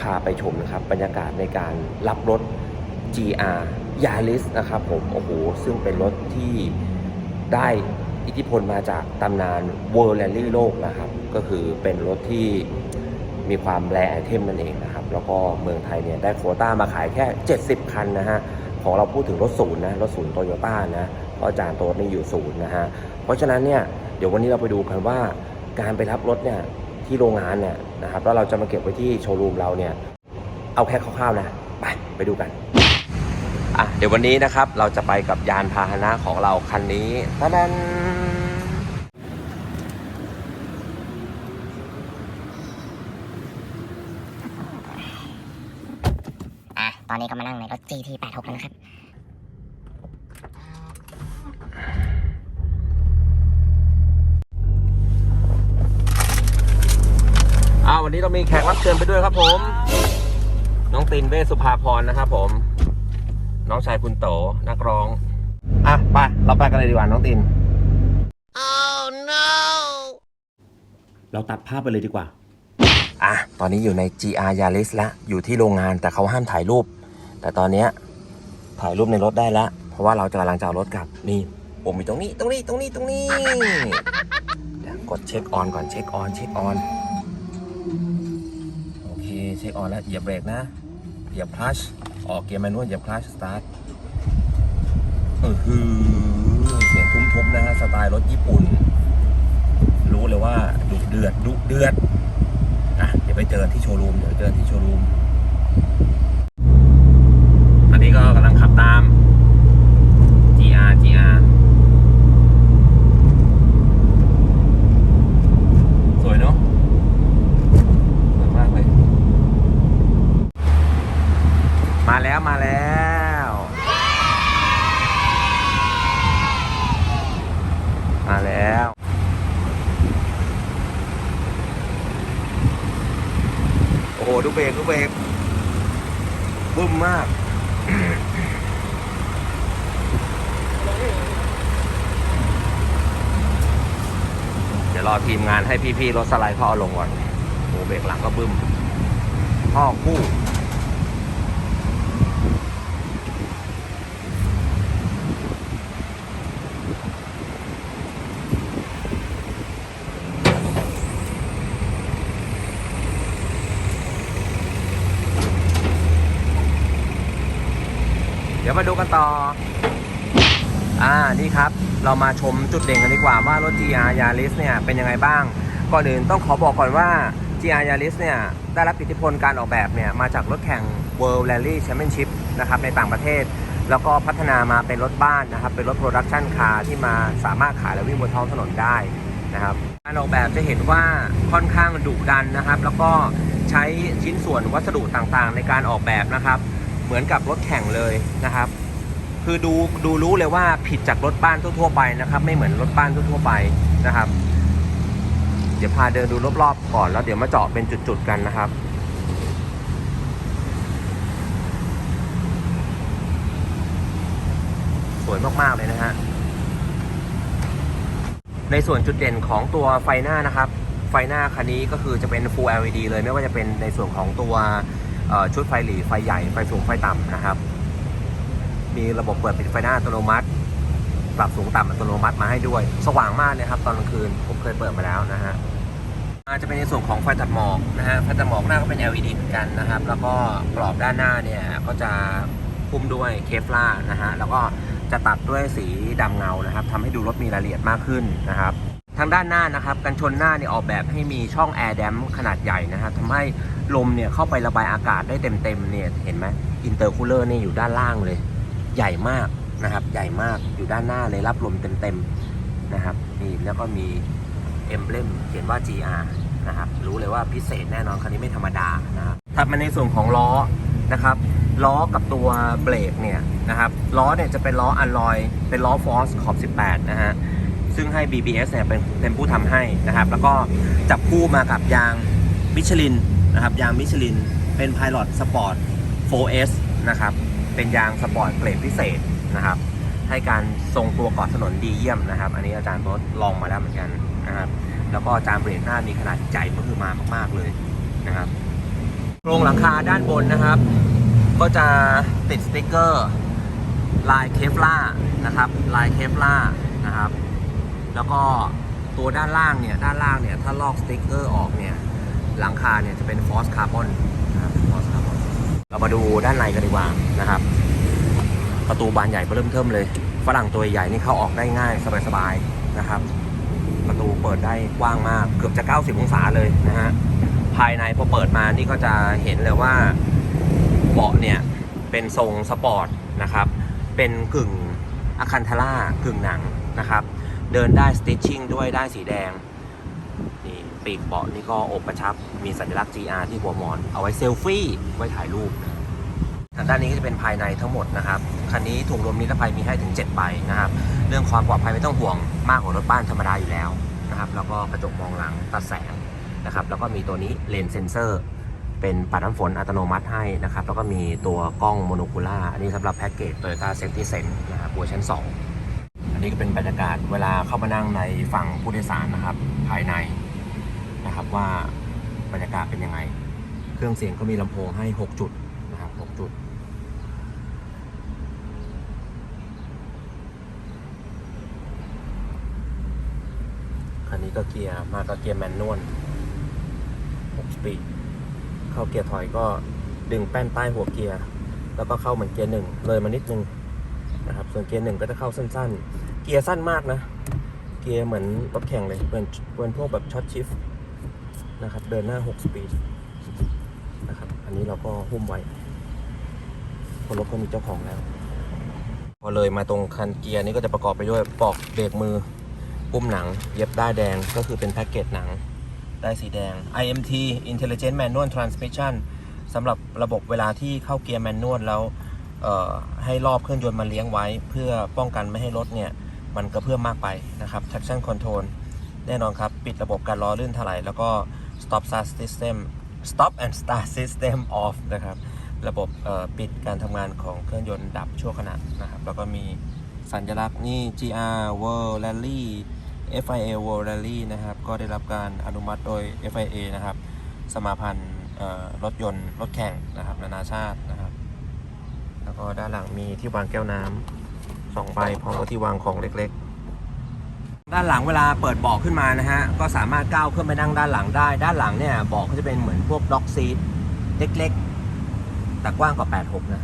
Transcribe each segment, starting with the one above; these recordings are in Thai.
พาไปชมนะครับ บรรยากาศในการรับรถ GR Yaris นะครับผม โอ้โห ซึ่งเป็นรถที่ได้อิทธิพลมาจากตำนาน World Rally โลกนะครับ ก็คือเป็นรถที่มีความแรไอเทมนั่นเองนะครับ แล้วก็เมืองไทยเนี่ยได้โควต้ามาขายแค่ 70 คันนะฮะ ของเราพูดถึงรถศูนย์นะ รถศูนย์โตโยต้านะเพราะอาจารย์โต๊ดนี่อยู่ศูนย์นะฮะ เพราะฉะนั้นเนี่ย เดี๋ยววันนี้เราไปดูกันว่าการไปรับรถเนี่ย ที่โรงงานเนี่ยนะครับแล้วเราจะมาเก็บไว้ที่โชว์รูมเราเนี่ยเอาแค่คร่าวๆนะไปไปดูกันอะเดี๋ยววันนี้นะครับเราจะไปกับยานพาหนะของเราคันนี้ตะดันอะตอนนี้ก็มานั่งในรถ GT 86 แล้วนะครับ อ้าววันนี้เรามีแขกรับเชิญไปด้วยครับผม น้องตินเวชสุภาพรนะครับผม น้องชายคุณโตนักร้อง อะไปเราไปกันเลยดีกว่าน้องตินเราตัดภาพไปเลยดีกว่า อะ ตอนนี้อยู่ใน GR Yaris แล้วอยู่ที่โรงงานแต่เขาห้ามถ่ายรูป แต่ตอนเนี้ยถ่ายรูปในรถได้แล้วเพราะว่าเราจะกำลังจะเอารถกลับ นี่ผมมีตรงนี้ ตรงนี้ ตรงนี้ ตรงนี้เดี๋ยวกดเช็คออนก่อน เช็คออน เช็คออนโอ เคเช็คออนแล้วเหยียบเบรกนะเหยียบคลัชออกเกียร์แมนนวลเหยียบคลัชสตาร์ทเออฮือเสียงทุ้มๆนะฮะสไตล์รถญี่ปุ่น รู้เลยว่าดุเดือดดุเดือดอะเดี๋ยวไปเจอที่โชว์รูมเดี๋ยวเจอที่โชว์รูม อันนี้ก็กำลังขับตาม GR GR สวยเนาะ สวยมากเลย มา แล้วมาแล้ว มาแล้ว โอ้โห ดูเบรกดูเบรกบึ้มมากเดี๋ยวรอทีมงานให้พี่ๆรถสไลด์เขาเอลงก่อนโอ้โหเบรกหลังก็บึ้มพ่อคู่ มาดูกันต่อ อ่า นี่ครับ เรามาชมจุดเด่นกันดีกว่าว่ารถ GR Yaris เนี่ยเป็นยังไงบ้าง ก่อนอื่นต้องขอบอกก่อนว่า GR Yaris เนี่ยได้รับอิทธิพลการออกแบบเนี่ยมาจากรถแข่ง World Rally Championship นะครับในต่างประเทศ แล้วก็พัฒนามาเป็นรถบ้านนะครับ เป็นรถโปรดักชันคาร์ที่มาสามารถขายและวิ่งบนท้องถนนได้นะครับ การออกแบบจะเห็นว่าค่อนข้างดุดันนะครับ แล้วก็ใช้ชิ้นส่วนวัสดุต่างๆ ในการออกแบบนะครับ เหมือนกับรถแข่งเลยนะครับ คือดูดูรู้เลยว่าผิดจากรถบ้านทั่วๆไปนะครับ ไม่เหมือนรถบ้านทั่วๆไปนะครับ เดี๋ยวพาเดินดูรอบๆก่อนแล้วเดี๋ยวมาเจาะเป็นจุดๆกันนะครับสวยมาก ๆ เลยนะฮะ ในส่วนจุดเด่นของตัวไฟหน้านะครับ ไฟหน้าคันนี้ก็คือจะเป็น Full LED เลยไม่ว่าจะเป็นในส่วนของตัว ชุดไฟหลีไฟใหญ่ ไฟสูงไฟต่ำนะครับ มีระบบเปิดปิดไฟหน้าอัตโนมัติ ปรับสูงต่ำอัตโนมัติมาให้ด้วย สว่างมากเลยครับ ตอนกลางคืนผมเคยเปิดมาแล้วนะฮะอาจะเป็นในส่วนของไฟตัดหมอกนะฮะไฟตัดหมอกหน้าก็เป็น LED เหมือนกันนะครับ แล้วก็กรอบด้านหน้าเนี่ยก็จะพุ่มด้วยเคฟล่านะฮะแล้วก็จะตัดด้วยสีดำเงานะครับทำให้ดูรถมีรายละเอียดมากขึ้นนะครับ ทางด้านหน้านะครับกันชนหน้าเนี่ยออกแบบให้มีช่องแอร์แดมขนาดใหญ่นะครับทำให้ลมเนี่ยเข้าไประบายอากาศได้เต็มๆเนี่ยเห็นไหมอินเตอร์คูลเลอร์นี่อยู่ด้านล่างเลย ใหญ่มากนะครับ ใหญ่มากอยู่ด้านหน้าเลยรับลมเต็มๆนะครับนี่แล้วก็มีเอมเบลมเขียนว่า GR นะครับรู้เลยว่าพิเศษแน่นอนคันนี้ไม่ธรรมดานะครับถัดมาในส่วนของล้อนะครับล้อกับตัวเบรกเนี่ยนะครับล้อเนี่ยจะเป็นล้ออัลลอย เป็นล้อฟอสขอบ 18 นะฮะ ซึ่งให้ BBS เนี่ยเป็นเป็นผู้ทำให้นะครับ แล้วก็จับคู่มากับยางมิชลินนะครับ ยางมิชลินเป็น Pilot Sport 4S นะครับ เป็นยางสปอร์ตเกรดพิเศษนะครับ ให้การทรงตัวกาะถนนดีเยี่ยมนะครับ อันนี้อาจารย์รถลองมาแล้วเหมือนกันนะครับ แล้วก็จานเบรกหน้ามีขนาดใหญ่ก็คือมามาก ๆเลยนะครับโครงหลังคาด้านบนนะครับ ก็จะติดสติ๊กเกอร์ลายเคฟล่านะครับ ลายเคฟล่านะครับ แล้วก็ตัวด้านล่างเนี่ยด้านล่างเนี่ยถ้าลอกสติ๊กเกอร์ออกเนี่ยหลังคาเนี่ยจะเป็นฟอสคาร์บอนนะครับฟอสคาร์บอนเรามาดูด้านในกันดีกว่านะครับ ประตูบานใหญ่เริ่มเทิมเลยฝรั่งตัวใหญ่นี่เข้าออกได้ง่ายสบายๆนะครับ ประตูเปิดได้กว้างมากเกือบจะ 90 องศาเลยนะฮะภายในพอเปิดมานี่ก็จะเห็นเลยว่าเบาะเนี่ยเป็นทรงสปอร์ตนะครับเป็นกึ่งอะคันทาร่ากึ่งหนังนะครับ เดินได้สติชชิ่งด้วยได้สีแดง นี่ปีกเบาะนี่ก็อบกระชับ มีสัญลักษณ์ GR ที่หัวหมอน เอาไว้เซลฟี่ ไว้ถ่ายรูป ทางด้านนี้ก็จะเป็นภายในทั้งหมดนะครับ คันนี้ถุงลมนิรภัยมีให้ถึง7ใบนะครับ เรื่องความปลอดภัยไม่ต้องห่วงมากกว่ารถบ้านธรรมดาอยู่แล้วนะครับ แล้วก็กระจกมองหลังตัดแสงนะครับ แล้วก็มีตัวนี้เลนเซนเซอร์ เป็นปัดน้ำฝนอัตโนมัติให้นะครับ แล้วก็มีตัวกล้องโมโนคูล่า อันนี้สำหรับแพ็กเกจ Toyota Safety Sense นะครับเวอร์ชัน2อั นนี้ก็เป็นบรรยากาศเวลาเข้ามานั่งในฝั่งผู้โดยสารนะครับ ภายในนะครับว่าบรรยากาศเป็นยังไง เครื่องเสียงก็มีลำโพงให้ 6 จุดนะครับ6จุด คันนี้ก็เกียร์มาก็เกียร์แมนนวล6สปีดเข้าเกียร์ถอยก็ดึงแป้นใต้หัวเกียร์ แล้วก็เข้าเหมือนเกียร์หนึ่งเลยมานิดนึงนะครับ ส่วนเกียร์หนึ่งก็จะเข้าสั้นๆ กียร์สั้นมากนะ เกียร์เหมือนรถแข่งเลยเหมือนเหมือนพวกแบบช็อตชิฟนะครับ เดินหน้า 6 สปีดนะครับ อันนี้เราก็หุ้มไว้พราะรถก็มีเจ้าของแล้ว พอเลยมาตรงคันเกียร์นี้ก็จะประกอบไปด้วยปลอกเบรกมือปุ้มหนัง เย็บด้ายแดงก็คือเป็นแพ็กเกจหนังได้สีแดง IMT Intelligent Manual Transmission สำหรับระบบเวลาที่เข้าเกียร์แมนนวลแล้วให้รอบเครื่องยนต์มาเลี้ยงไว้ เพื่อป้องกันไม่ให้รถเนี่ย มันกระเพื่อมมากไปนะครับ traction control แน่นอนครับ ปิดระบบการล้อลื่นถลายแล้วก็ stop start system stop and start system off นะครับ ระบบปิดการทำงานของเครื่องยนต์ดับชั่วขณะนะครับ แล้วก็มีสัญลักษณ์นี่ GR World Rally FIA World Rally นะครับ ก็ได้รับการอนุมัติโดย FIA นะครับ สมาพันธ์รถยนต์ รถแข่งนะครับ นานาชาตินะครับ แล้วก็ด้านหลังมีที่วางแก้วน้ำ สองใบพร้อมกับที่วางของเล็กๆ ด้านหลังเวลาเปิดเบาะขึ้นมานะฮะ ก็สามารถก้าวขึ้นไปนั่งด้านหลังได้ ด้านหลังเนี่ยเบาะก็จะเป็นเหมือนพวกด็อกซีทเล็กๆ แต่กว้างกว่า 86 นะ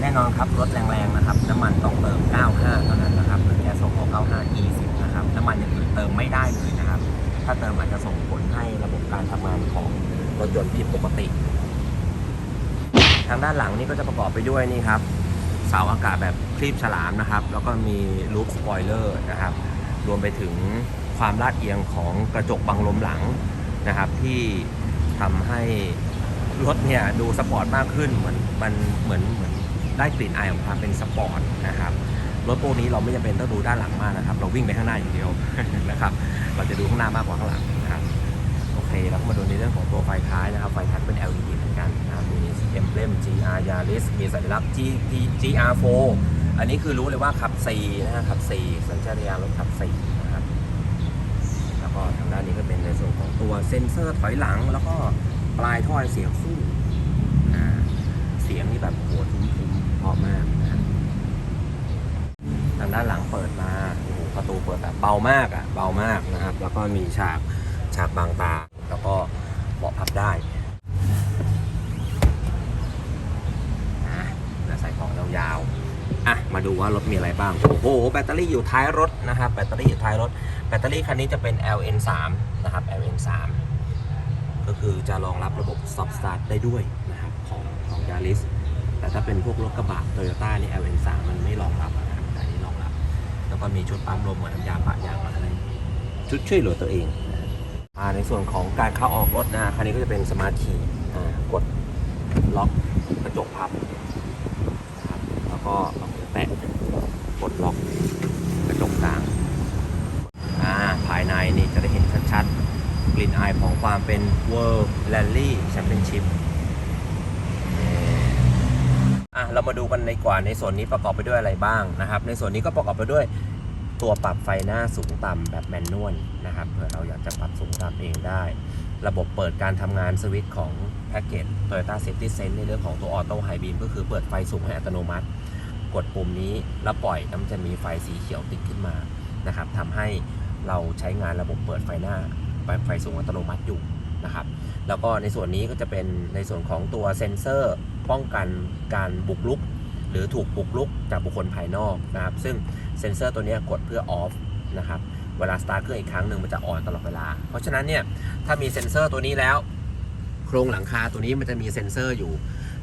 แน่นอนครับรถแรงๆนะครับ น้ำมันต้องเติม 95 เท่านั้นนะครับหรือแค่ส่งออก95 20 นะครับ น้ำมันอย่างอื่นเติมไม่ได้เลยนะครับ ถ้าเติมอาจจะส่งผลให้ระบบการทำงานของรถยนต์ผิดปกติ ทางด้านหลังนี่ก็จะประกอบไปด้วยนี่ครับเสาอากาศแบบ คลีบฉลามนะครับ แล้วก็มีลูปสปอยเลอร์นะครับ รวมไปถึงความลาดเอียงของกระจกบังลมหลังนะครับ ที่ทำให้รถเนี่ยดูสปอร์ตมากขึ้นเหมือนมันเหมือนเหมือนได้กลิ่นอายของความเป็นสปอร์ตนะครับรถพวกนี้เราไม่จำเป็นต้องดูด้านหลังมากนะครับ เราวิ่งไปข้างหน้าอย่างเดียวนะครับ เราจะดูข้างหน้ามากกว่าข้างหลังนะครับ โอเคแล้วก็มาดูในเรื่องของตัวไฟท้ายนะครับ ไฟท้ายเป็น LED เหมือนกันนะครับมีเอ็มเบลม GR Yaris มีสัญลักษณ์ G G GR4 อันนี้คือรู้เลยว่าขับ4นะฮะขับ4สัญชาตญาณรถขับ4นะครับ แล้วก็ทางด้านนี้ก็เป็นในส่วนของตัวเซ็นเซอร์ถอยหลัง แล้วก็ปลายท่อเสียงสู้เสียงนี่แบบโหทุ้มๆเพราะมากนะทางด้านหลังเปิดมาโอ้โหประตูเปิดแบบเบามากอะ่ะเบามากนะครับ แล้วก็มีฉากฉากบางตา แล้วก็เบาะพับได้อะแล้วใส่ของยาวๆ อะมาดูว่ารถมีอะไรบ้าง โอ้โห แบตเตอรี่อยู่ท้ายรถนะครับ แบตเตอรี่อยู่ท้ายรถ แบตเตอรี่คันนี้จะเป็น LN3 นะครับ LN3 ก็คือจะรองรับระบบ stop start ได้ด้วยนะครับของของ Yaris แต่ถ้าเป็นพวกรถกระบะ Toyota นี่ LN3 มันไม่รองรับนะครับแต่นี้รองรับ แล้วก็มีชุดปั๊มลมเหมือนน้ำยาปะยางมาให้ชุดช่วยเหลือตัวเองมาในส่วนของการเข้าออกรถนะคันนี้ก็จะเป็นสมาร์ทคีย์กดล็อกกระจกพับแล้วก็ดล็อกกระจกกลาง อ่าภายในนี่จะได้เห็นชัดๆ กลิ่นอายของความ เป็น World Rally Championship อะเรามาดูกันในกว่าในส่วนนี้ประกอบไปด้วยอะไรบ้างนะครับ ในส่วนนี้ก็ประกอบไปด้วยตัวปรับไฟหน้าสูงต่ำแบบแมนนวลนะครับเผื่อเราอยากจะปรับสูงต่ำเองได้ ระบบเปิดการทำงานสวิตช์ของแพ็กเกจ Toyota Safety Sense ในเรื่องของตัว Auto High Beam ก็คือเปิดไฟสูงให้อัตโนมัติ กดปุ่มนี้แล้วปล่อยมันจะมีไฟสีเขียวติดขึ้นมานะครับทำให้เราใช้งานระบบเปิดไฟหน้า ไฟสูงอัตโนมัติอยู่นะครับ แล้วก็ในส่วนนี้ก็จะเป็นในส่วนของตัวเซ็นเซอร์ป้องกันการบุกรุก หรือถูกบุกรุกจากบุคคลภายนอกนะครับ ซึ่งเซ็นเซอร์ตัวนี้กดเพื่อออฟนะครับเวลาสตาร์ทเครื่องอีกครั้งหนึ่งมันจะออนตลอดเวลา เพราะฉะนั้นเนี่ยถ้ามีเซ็นเซอร์ตัวนี้แล้ว โครงหลังคาตัวนี้มันจะมีเซ็นเซอร์อยู่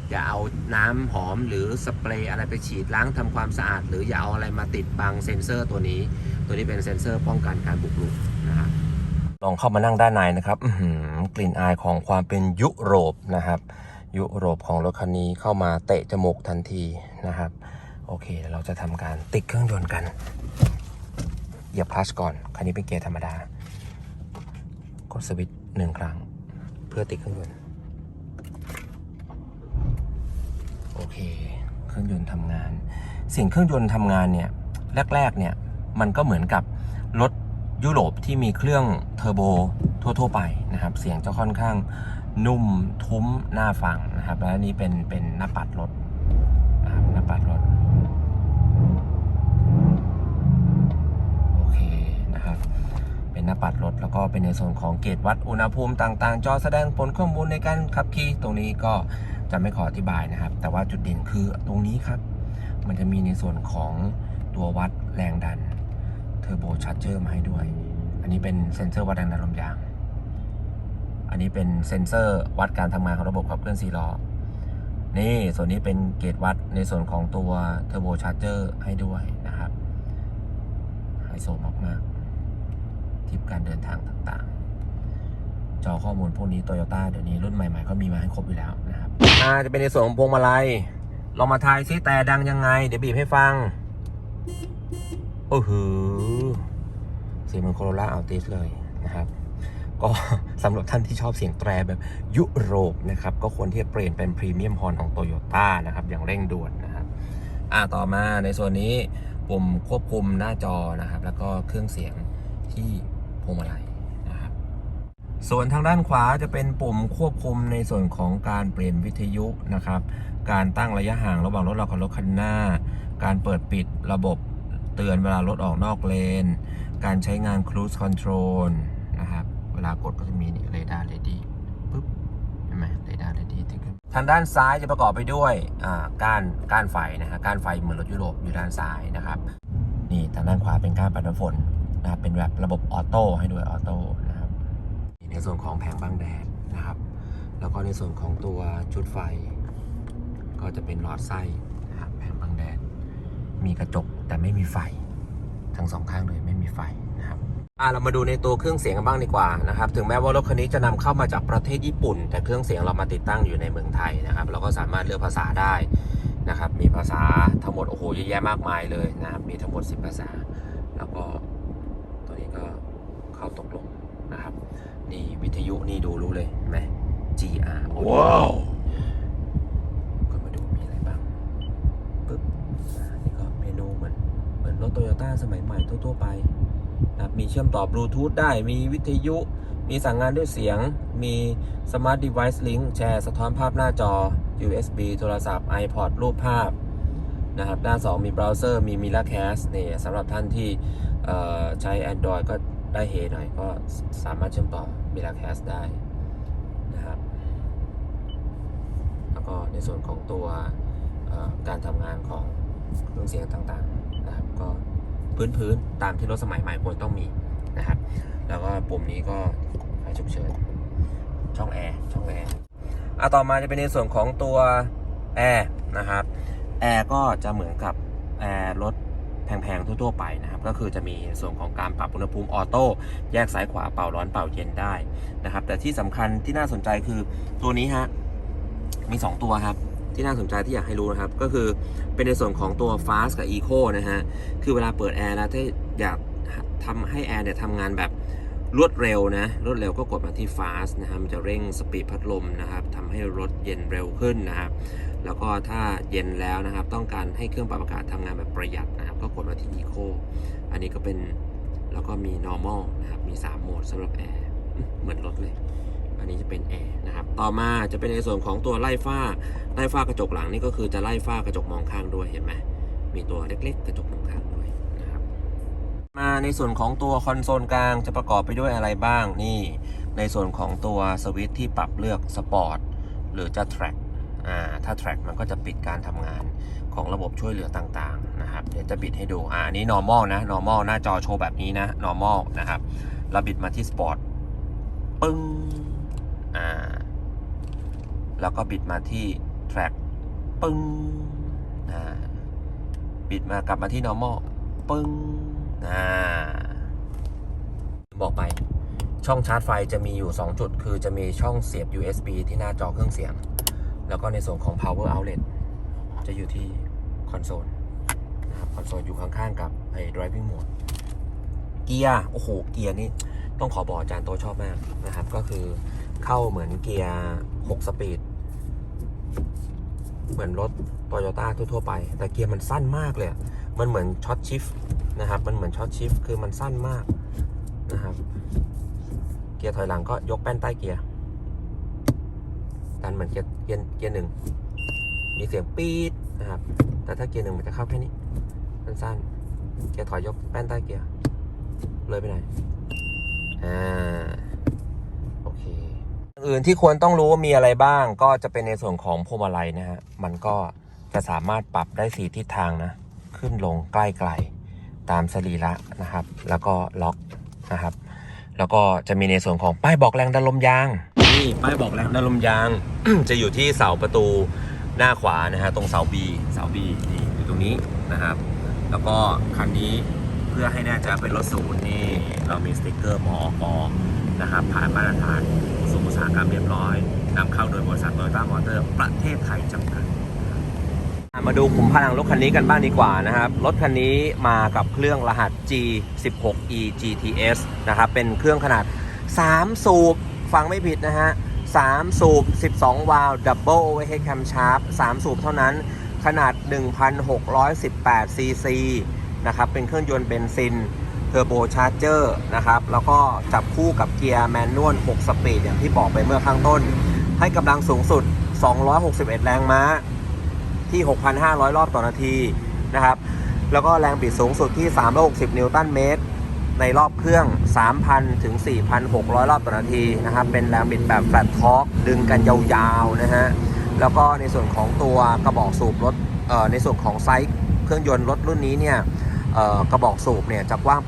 อย่าเอาน้ำหอมหรือสเปรย์อะไรไปฉีดล้างทำความสะอาด หรืออย่าเอาอะไรมาติดบังเซ็นเซอร์ตัวนี้ ตัวนี้เป็นเซ็นเซอร์ป้องกันการบุกรุกนะครับ ลองเข้ามานั่งด้านในนะครับกลิ่นอายของความเป็นยุโรปนะครับ ยุโรปของรถคันนี้เข้ามาเตะจมูกทันทีนะครับ โอเคเดี๋ยวเราจะทำการติดเครื่องยนต์กัน เหยียบคลัชก่อน คันนี้เป็นเกียร์ธรรมดา กดสวิตช์หนึ่งครั้ง เพื่อติดเครื่องยนต์โอเค เครื่องยนต์ทำงาน สิ่งเครื่องยนต์ทำงานเนี่ย แรก ๆ เนี่ย มันก็เหมือนกับรถ ยุโรปที่มีเครื่องเทอร์โบทั่ว ๆ ไปนะครับ เสียงจะค่อนข้างนุ่มทุ้มน่าฟังนะครับ และนนี้เป็นเป็นหน้าปัดรถนะครับหน้าปัดรถโอเคนะครับ เป็นหน้าปัดรถแล้วก็เป็นในส่วนของเกจวัดอุณหภูมิต่างๆ จอแสดงผลข้อมูลในการขับขี่ตรงนี้ก็จะไม่ขออธิบายนะครับ แต่ว่าจุดเด่นคือตรงนี้ครับ มันจะมีในส่วนของตัววัดแรงดัน เทอร์โบชาร์เจอร์มาให้ด้วย อันนี้เป็นเซ็นเซอร์วัดแรงดันลมยาง อันนี้เป็นเซ็นเซอร์วัดการทำงานของระบบขับเคลื่อนสี่ล้อ นี่ส่วนนี้เป็นเกจวัดในส่วนของตัวเทอร์โบชาร์เจอร์ให้ด้วยนะครับไฮโซมากๆทิปการเดินทางต่างๆ จอข้อมูลพวกนี้โตโยต้าเดี๋ยวนี้รุ่นใหม่ๆ ก็มีมาให้ครบอยู่แล้วนะครับอ่าจะเป็นในส่วนของพวงมาลัยลองมาทายซิแต่ดังยังไง เดี๋ยวบีบให้ฟัง โอ้โหเสียงเหมือนโคโรล่าอัลติสเลยนะครับ ก็สำหรับท่านที่ชอบเสียงแตรแบบยุโรปนะครับ ก็ควรที่จะเปลี่ยนเป็นพรีเมียมฮอนของโตโยต้านะครับ อย่างเร่งด่วนนะครับอ่าต่อมาในส่วนนี้ปุ่มควบคุมหน้าจอนะครับ แล้วก็เครื่องเสียงที่พวงมาลัยนะครับ ส่วนทางด้านขวาจะเป็นปุ่มควบคุมในส่วนของการเปลี่ยนวิทยุนะครับ การตั้งระยะห่างระหว่างรถเรากับรถคันหน้า การเปิดปิดระบบ เตือนเวลารถออกนอกเลน การใช้งาน cruise control นะครับ เวลากดก็จะมีเรดาร์เรดี้ปุ๊บเห็นไหมเรดาร์เรดี้ติดขึ้นทางด้านซ้ายจะประกอบไปด้วยก้านก้านไฟนะฮะก้านไฟเหมือนรถยุโรปอยู่ด้านซ้ายนะครับ นี่ทางด้านขวาเป็นก้านปัดน้ำฝนนะครับเป็นแบบระบบออโต้ให้ด้วยออโต้นะครับในส่วนของแผงบังแดดนะครับ แล้วก็ในส่วนของตัวชุดไฟ ก็จะเป็นหลอดไส้นะครับแผงบังแดดมีกระจก แต่ไม่มีไฟ ทั้งสองข้างเลยไม่มีไฟนะครับอ่าเรามาดูในตัวเครื่องเสียงกันบ้างดีกว่านะครับ ถึงแม้ว่ารถคันนี้จะนำเข้ามาจากประเทศญี่ปุ่น แต่เครื่องเสียงเรามาติดตั้งอยู่ในเมืองไทยนะครับ เราก็สามารถเลือกภาษาได้นะครับ มีภาษาทั้งหมดโอ้โหเยอะแยะมากมายเลยนะครับ มีทั้งหมด 10 ภาษา แล้วก็ตัวนี้ก็เข้าตกลงนะครับ นี่วิทยุนี่ดูรู้เลยไหม GR ว้าว ก็มาดูมีอะไรบ้างปึ๊บอ่านี่ก็เมนูเหมือนเหมือนร ถโตโยต้าสมัยใหม่ทั่ว ๆ ไปนะมีเชื่อมต่อบลูทูธได้ มีวิทยุ มีสั่งงานด้วยเสียง มี Smart Device Link แชร์สะท้อนภาพหน้าจอ USB โทรศัพท์ iPod รูปภาพนะครับหน้า 2 มีเบราว์เซอร์ มี Miracast นี่สำหรับท่านที่ใช้ Android ก็ได้เฮหน่อย ก็สามารถเชื่อมต่อ Miracast ได้นะครับ แล้วก็ในส่วนของตัวการทำงานของเครื่องเสียงต่างๆ ก็พื้นๆตามที่รถสมัยใหม่ควรต้องมีนะครับ แล้วก็ปุ่มนี้ก็ไฟฉุกเฉินช่องแอร์ช่องแอร์อะต่อมาจะเป็นในส่วนของตัวแอร์นะครับแอร์ก็จะเหมือนกับแอร์รถแพงๆทั่วๆไปนะครับ ก็คือจะมีส่วนของการปรับอุณหภูมิออโต้แยกซ้ายขวาเป่าร้อนเป่าเย็นได้นะครับ แต่ที่สำคัญที่น่าสนใจคือตัวนี้ฮะมี 2 ตัวครับ ที่น่าสนใจที่อยากให้รู้นะครับ ก็คือเป็นในส่วนของตัว Fast กับ Eco นะฮะ คือเวลาเปิดแอร์แล้วถ้าอยากทำให้แอร์เนี่ยทำงานแบบรวดเร็วนะรวดเร็วก็กดมาที่ fast นะฮะมันจะเร่งสปีดพัดลมนะครับทำให้รถเย็นเร็วขึ้นนะครับ แล้วก็ถ้าเย็นแล้วนะครับ ต้องการให้เครื่องปรับอากาศทำงานแบบประหยัดนะครับ ก็กดมาที่ eco อันนี้ก็เป็นแล้วก็มี normal นะครับ มี 3 โหมดสำหรับแอร์เหมือนรถเลย อันนี้จะเป็นแอร์นะครับ ต่อมาจะเป็นในส่วนของตัวไล่ฝ้า ไล่ฝ้ากระจกหลังนี่ก็คือจะไล่ฝ้ากระจกมองข้างด้วยเห็นไหมมีตัวเล็ก ๆ กระจกมองข้างด้วยนะครับ มาในส่วนของตัวคอนโซลกลางจะประกอบไปด้วยอะไรบ้างนี่ ในส่วนของตัวสวิตช์ที่ปรับเลือกสปอร์ตหรือจะ track อ่าถ้า track มันก็จะปิดการทำงานของระบบช่วยเหลือต่างๆนะครับ เดี๋ยวจะบิดให้ดูอ่าอันนี้ normal นะ normal หน้าจอโชว์แบบนี้นะ normal นะครับเราบิดมาที่ sport ปึ้ง อ่า แล้วก็บิดมาที่ track ปึ้งอ่าบิดมากลับมาที่ normal ปึ้งอ่าบอกไป ช่องชาร์จไฟจะมีอยู่ 2 จุด คือจะมีช่องเสียบ USB ที่หน้าจอเครื่องเสียง แล้วก็ในส่วนของ power outlet จะอยู่ที่คอนโซลนะครับคอนโซลอยู่ข้างๆกับไอ้ driving mode เกียร์ โอ้โห เกียร์นี่ ต้องขอบอกอาจารย์โตชอบมากนะครับ ก็คือ เข้าเหมือนเกียร์ 6 สปีด เหมือนรถโตโยต้าทั่วๆไป แต่เกียร์มันสั้นมากเลย มันเหมือนช็อตชิฟนะครับ มันเหมือนช็อตชิฟคือมันสั้นมากนะครับ เกียร์ถอยหลังก็ยกแป้นใต้เกียร์ดันเหมือนเกียร์เกียร์เกียร์หนึ่ง มีเสียงปี๊ดนะครับ แต่ถ้าเกียร์หนึ่งมันจะเข้าแค่นี้ สั้นๆ เกียร์ถอยยกแป้นใต้เกียร์ เลยไปไหน อ่า อื่นที่ควรต้องรู้ว่ามีอะไรบ้าง ก็จะเป็นในส่วนของพวงมาลัยนะฮะมันก็จะสามารถปรับได้สีทิศทางนะ ขึ้นลงใกล้ไกลตามสรีระนะครับ แล้วก็ล็อกนะครับ แล้วก็จะมีในส่วนของป้ายบอกแรงดันลมยางนี่ป้ายบอกแรงดันลมยาง จะอยู่ที่เสาประตูหน้าขวานะฮะตรงเสา B เสา B นี่อยู่ตรงนี้นะครับ แล้วก็คันนี้เพื่อให้แน่ใจเป็นรถศูนย์นี่เรามีสติกเกอร์มอก นะครับผ่านมาตรฐานกระทรวงอุตสาหกรรมเรียบร้อยนำเข้าโดยบริษัทโตโยต้ามอเตอร์ประเทศไทยจำกัดมาดูขุมพลังรถคันนี้กันบ้างดีกว่านะครับ รถคันนี้มากับเครื่องรหัส G16E GTS นะครับ เป็นเครื่องขนาด 3 สูบ ฟังไม่ผิดนะฮะ 3 สูบ 12 วาล์ว Double Overhead Camshaft 3สูบเท่านั้น ขนาด 1,618ซีซีนะครับ เป็นเครื่องยนต์เบนซิน เทอร์โบชาร์เจอร์นะครับ แล้วก็จับคู่กับเกียร์แมนนวล 6 สปีดอย่างที่บอกไปเมื่อข้างต้น ให้กำลังสูงสุด 261 แรงม้าที่ 6,500 รอบต่อนาทีนะครับ แล้วก็แรงบิดสูงสุดที่ 360 นิวตันเมตร ในรอบเครื่อง 3,000 ถึง 4,600 รอบต่อนาทีนะครับ เป็นแรงบิดแบบแฟลตทอร์กดึงกันยาวๆนะฮะ แล้วก็ในส่วนของตัวกระบอกสูบรถในส่วนของไซส์เครื่องยนต์รถรุ่นนี้เนี่ย กระบอกสูบเนี่ยจะกว้าง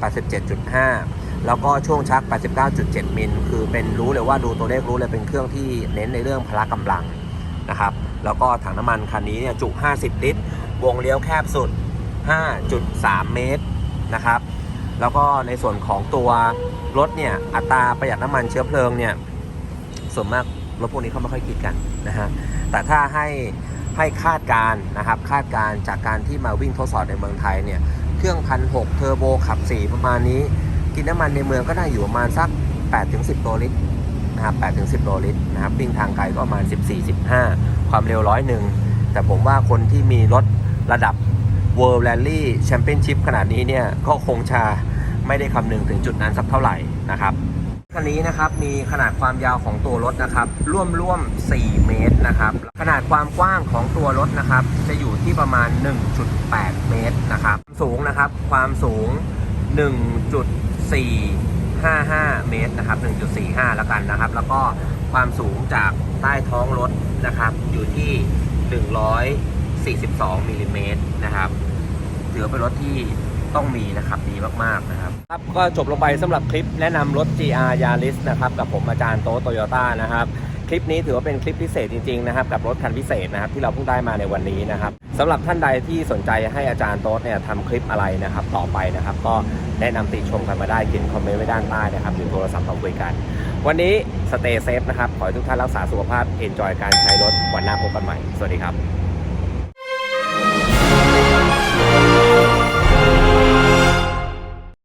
87.5 แล้วก็ช่วงชัก 89.7 มิล คือเป็นรู้เลยว่าดูตัวเลขรู้เลยเป็นเครื่องที่เน้นในเรื่องพละกำลังนะครับ แล้วก็ถังน้ำมันคันนี้เนี่ยจุ 50 ลิตร วงเลี้ยวแคบสุด 5.3 เมตรนะครับ แล้วก็ในส่วนของตัวรถเนี่ยอัตราประหยัดน้ำมันเชื้อเพลิงเนี่ยส่วนมากรถพวกนี้เขาไม่ค่อยคิดกันนะฮะ แต่ถ้าให้ให้คาดการนะครับคาดการจากการที่มาวิ่งทดสอบในเมืองไทยเนี่ย เครื่องพันหกเทอร์โบขับ 4 ประมาณนี้ กินน้ำมันในเมืองก็ได้อยู่ประมาณสัก 8-10 โลลิตรนะครับ8-10 โลลิตรนะครับวิ่งทางไกลก็ประมาณ 14-15 ความเร็วร้อยหนึ่งแต่ผมว่าคนที่มีรถระดับ World Rally Championship ขนาดนี้เนี่ยก็คงจะไม่ได้คำนึงถึงจุดนั้นสักเท่าไหร่นะครับ คันนี้นะครับมีขนาดความยาวของตัวรถนะครับร่วมร่วม 4 เมตรนะครับขนาดความกว้างของตัวรถนะครับจะอยู่ที่ประมาณ 1.8 เมตรนะครับสูงนะครับความสูง 1.455 เมตรนะครับ1.45 แล้วกันนะครับ แล้วก็ความสูงจากใต้ท้องรถนะครับอยู่ที่ 142มิลลิเมตรนะครับถือเป็นรถที่ ต้องมีนะครับดีมากๆนะครับครับก็จบลงไปสำหรับคลิปแนะนำรถ GR Yaris นะครับกับผมอาจารย์โตโตโยต้านะครับคลิปนี้ถือว่าเป็นคลิปพิเศษจริงๆนะครับกับรถคันพิเศษนะครับที่เราเพิ่งได้มาในวันนี้นะครับสำหรับท่านใดที่สนใจให้อาจารย์โต๊ดเนี่ยทำคลิปอะไรนะครับต่อไปนะครับ ก็แนะนำติชมกันมาได้เขียนคอมเมนต์ไว้ด้านใต้นะครับหรือโทรศัพท์มาคุยกัน วันนี้สเตย์เซฟนะครับขอให้ทุกท่านรักษาสุขภาพเอนจอยการใช้รถวันหน้าพบกันใหม่ สวัสดีครับ